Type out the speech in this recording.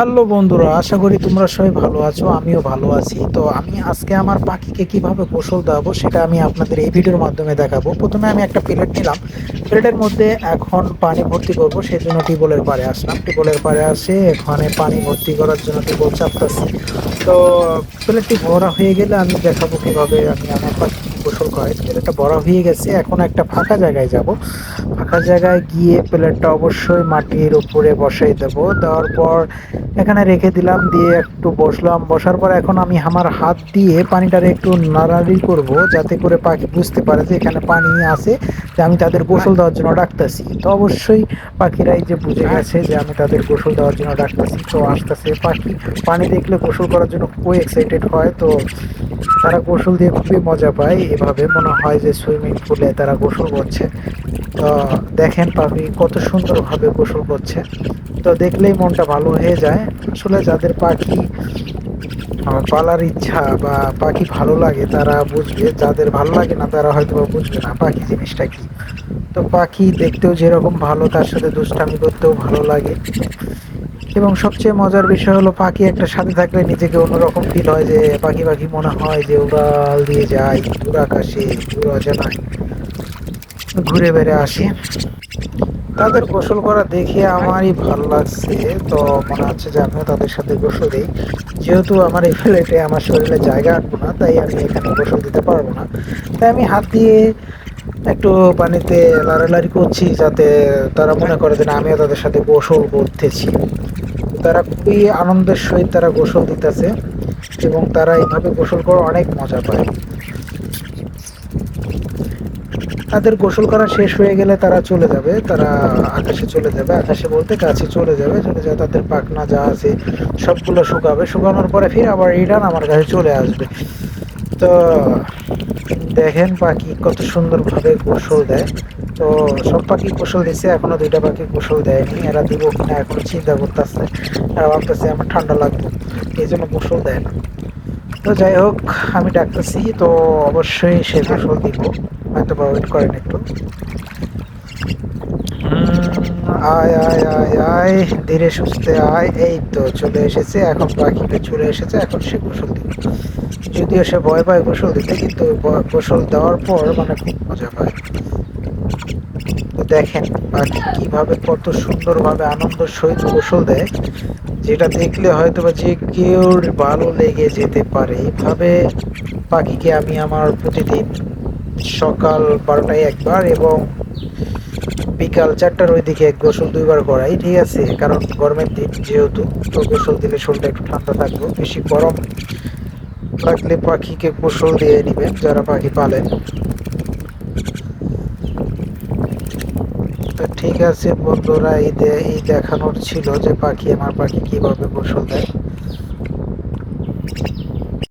Hello বন্ধুরা, আশা করি তোমরা সবাই ভালো আছো, আমিও ভালো আছি। তো আমি আজকে আমার পাখিকে কীভাবে গোসল দেওয়াবো সেটা আমি আপনাদের এই ভিডিওর মাধ্যমে দেখাবো। প্রথমে আমি একটা প্লেট নিলাম। প্লেটের মধ্যে এখন পানি ভর্তি করব, সেই জন্য টিউবওয়েলের পাড়ে আসলাম। টিউবওয়েলের পাড়ে আসে, এখানে পানি ভর্তি করার জন্য টিউবওয়েল চাপতেছি। তো প্লেটটি ভরা হয়ে গেলে আমি দেখাবো কীভাবে আমি আমার পাখি গোসল করাই। প্লেটটা ভরা হয়ে গেছে, এখন একটা ফাঁকা জায়গায় যাব। ফাঁকা জায়গায় গিয়ে প্লেটটা অবশ্যই মাটির উপরে বসাই দেব। দেওয়ার পর এখানে রেখে দিলাম, দিয়ে একটু বসলাম। বসার পর এখন আমি আমার হাত দিয়ে পানিটারে একটু নাড়াড়ি করব, যাতে করে পাখি বুঝতে পারে যে এখানে পানি আছে, যে আমি তাদের গোসল দেওয়ার জন্য ডাকতেছি। তো অবশ্যই পাখিরাই যে বুঝে গেছে যে আমি তাদের গোসল দেওয়ার জন্য ডাকতেছি, তো আসতেছে। পাখি পানি দেখলে গোসল করার জন্য খুবই এক্সাইটেড হয়, তো তারা গোসল দিয়ে খুবই মজা পায়। এভাবে মনে হয় যে সুইমিং পুলে তারা গোসল করছে। দেখেন পাখি কত সুন্দরভাবে গোসল করছে। তো দেখলেই মনটা ভালো হয়ে যায়। আসলে যাদের পাখি পালার ইচ্ছা বা পাখি ভালো লাগে, তারা বুঝবে। যাদের ভালো লাগে না, তারা হয়তো বা বুঝবে না পাখি জিনিসটা কি। তো পাখি দেখতেও যেরকম ভালো, তার সাথে দুষ্টামি করতেও ভালো লাগে। এবং সবচেয়ে মজার বিষয় হলো, পাখি একটা সাথে থাকলে নিজেকে অন্যরকম ফিল হয় যে পাখি পাখি মনে হয় যে উড়াল দিয়ে যায়, দূর আকাশে, দূর অজানায়। ঘুরে বেড়ে আসি। তাদের গোসল করা দেখে আমারই ভালো লাগছে। তো মনে হচ্ছে যে আমিও তাদের সাথে গোসল দিই। যেহেতু আমার এই ফ্লেটে আমার শরীরে জায়গা আনব না, তাই আমি এখানে গোসল দিতে পারব না। তাই আমি হাত দিয়ে একটু পানিতে লাড়ালাড়ি করছি যাতে তারা মনে করে যে না, আমিও তাদের সাথে গোসল করতেছি। তারা খুবই আনন্দের সহিত তারা গোসল দিতেছে এবং তারা এইভাবে গোসল করে অনেক মজা পায়। তাদের গোসল করা শেষ হয়ে গেলে তারা চলে যাবে, তারা আকাশে চলে যাবে, আকাশে বলতে কাছে চলে যাবে চলে যাবে তাদের পাখনা যা আছে সবগুলো শুকাবে, শুকানোর পরে ফির আবার রিটার্ন আমার কাছে চলে আসবে। তো দেখেন পাখি কত সুন্দরভাবে গোসল দেয়। তো সব পাখি গোসল দিচ্ছে এখনও দুইটা পাখি গোসল দেয়নি, এরা দিব কিনা এখন চিন্তা করতেছে, এরা ভাবতেছে আমার ঠান্ডা লাগবে, এই জন্য গোসল দেয় না। তো যাই হোক, আমি ডাকতেছি, তো অবশ্যই সে গোসল দিব। হয়তো বা ওয়েট করেন একটু। হুম, আয় আয় আয় আয় ধীরে সুস্থে আয় এই তো চলে এসেছে এখন পাখিটা চলে এসেছে এখন সে গোসল দিবে। যদিও সে ভয় পায় গোসল দিতে কিন্তু গোসল দেওয়ার পর মানে খুব মজা পায়। তো দেখেন পাখি কীভাবে কত সুন্দরভাবে আনন্দ সহিত গোসল দেয় যেটা দেখলে হয়তো বা যে কেউ ভালো লেগে যেতে পারে। এইভাবে পাখিকে আমি আমার প্রতিদিন সকাল বারোটায় একবার এবং বিকাল চারটার ওই দিকে এক গোসল দুইবার করাই, ঠিক আছে? কারণ গরমের দিন যেহেতু, তো গোসল দিলে শরীরটা একটু ঠান্ডা থাকবে। বেশি গরম লাগলে পাখিকে গোসল দিয়ে নেবেন, যারা পাখি পালেন। তো ঠিক আছে বন্ধুরা এই দেখানোর ছিল যে পাখি, আমার পাখি কীভাবে গোসল দেয়।